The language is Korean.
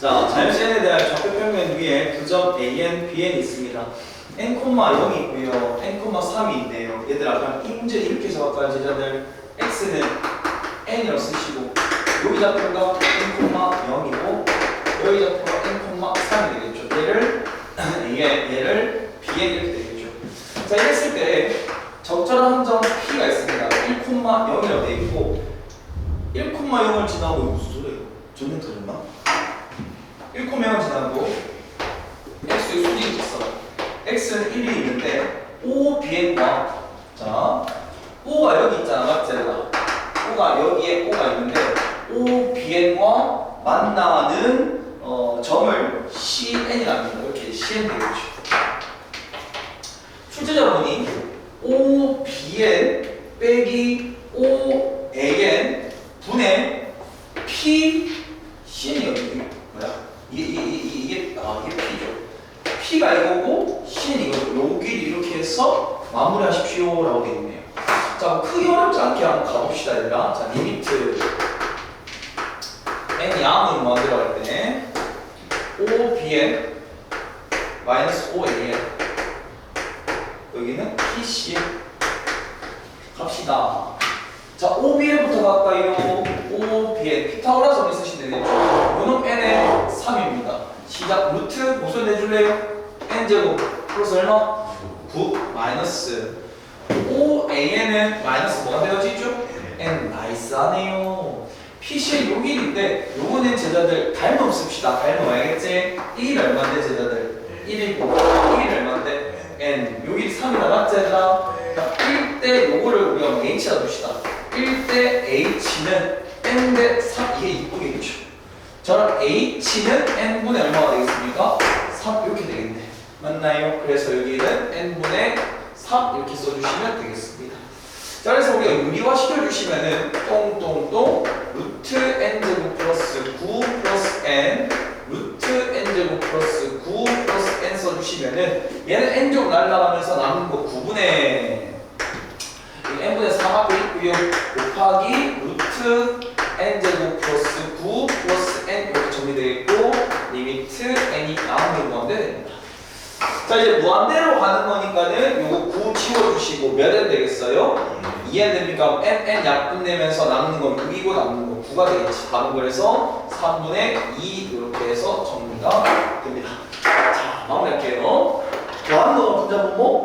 자, 자연시간에 대한 좌표 평면 위에 두점 AN, BN이 있습니다. n, 0이 있고요. n, 3이 있네요. 얘들아, 그냥 임제 이렇게 적을까요, 제자들? x는 n이라고 쓰시고 여기 좌표가 n, 0이고 여기 좌표가 n, 3이 되겠죠. 얘를 얘, 얘를 bn 이렇게 되겠죠. 자, 이랬을 때 적절한 함정 p가 있습니다. 1, 0이라고 되어 있고 1, 0을 지나고 무슨 소리예요? 전면 터졌나? 1, 0을 지나고 x의 수직이 있어. x는 1이 있는데 o, bn과 자 o가 여기 있잖아? 얘들아? o가 여기에 o가 있는데 o, bn과 만나는 어, 점을 cn이라고 합니다. 이렇게 cn 되겠죠. 출제자분이 o, bn 빼기 o, an 분의 p, cn이 여기 뭐야? 이게 이게 이게, 아 이게 p죠. p가 이거고 c는 이거죠. 여기를 이렇게 해서 마무리하십시오라고 되어 있네요. 자, 뭐 크게 어렵지 않게 한번 가봅시다, 얘들아. 자, 리미트 n 양으로 만들어 갈 때, o bn 마이너스 o an 여기는 p c 갑시다. 자, o bn부터 갈까요? o bn 피타고라스를 쓰시면 되겠죠. 요놈 n의 3입니다. 시작 루트 무슨 내줄래요? n 제곱 플러스 얼마? 9 마이너스 5an은 마이너스 뭐가 되어지죠? n 나이스하네요. PC의 요길인데 요거는 제자들 닮음 씁시다. 닮음 알겠지? 1이 얼마인데 제자들? 1이고 1이 얼마인데? n 요길이 3이다 맞지 얘들아? 자, 1대 요거를 우리가 뭐 h라 둡시다. 1대 h는 n 대 3 이게 이쁘겠죠? 저는 h는 n분의 얼마가 되겠습니까? 3 이렇게 되겠네. 맞나요? 그래서 여기는 n분의 3 이렇게 써주시면 되겠습니다. 자, 그래서 우리가 유리화 시켜주시면은 똥똥똥 루트 n 제곱 플러스 9 플러스 n 루트 n 제곱 플러스 9 플러스 n 써주시면은 얘는 n 제곱 날라가면서 남은 거 9분의 n분의 3 앞에 있고요. 곱하기 루트 n 제곱 플러스 9 플러스 n 이렇게 정리 되어 있고 리미트 n이 나오는 건데 됩니다. 자 이제 무한대로 가는 거니까는 요거 9 치워주시고 몇 n 되겠어요? 2n 됩니까? n n 약분 내면서 남는 건 6이고 남는 건 9가 되겠지. 답은 그래서 3분의 2 이렇게 해서 정리가 됩니다. 자 마무리할게요. 거 분자 분모